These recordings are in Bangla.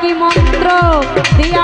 কি মন্ত্র দিয়া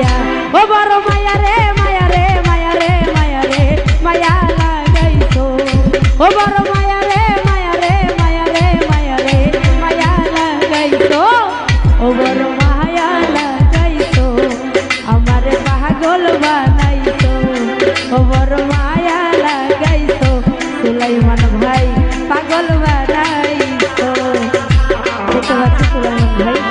মায়া। ও বড় মায়া রে মায়া রে মায়া রে মায়া রে, মায়া লাগাইছো। ও বড় মায়া রে মায়া রে মায়া রে মায়া রে, মায়া লাগাইছো। ও বড় মায়া লাগাইছো, আমার পাগল বানাইছো। ও বড় মায়া লাগাইছো, সুলাইমান ভাই পাগল বানাইছো। দেখতে পাচ্ছি সুলাইমান ভাই?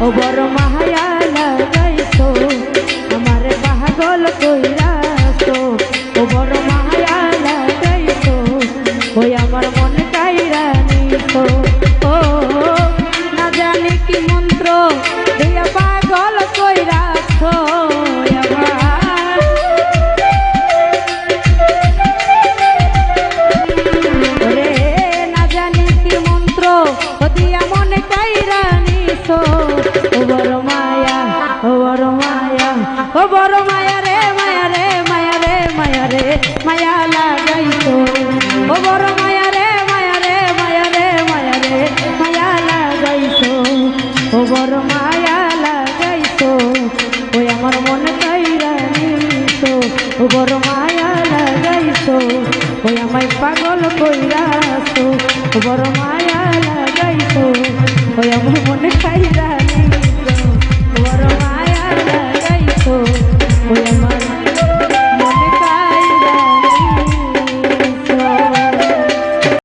ও বড় মায়া লাগাইছো আমার পাগল ওই আমার মনে কাইরা নিছো, ও বড় মায়া লাগাইছো, ওই আমায় পাগল কইরাছো, ও বড় মায়া লাগাইছো, ওই আমার মনে কাইরা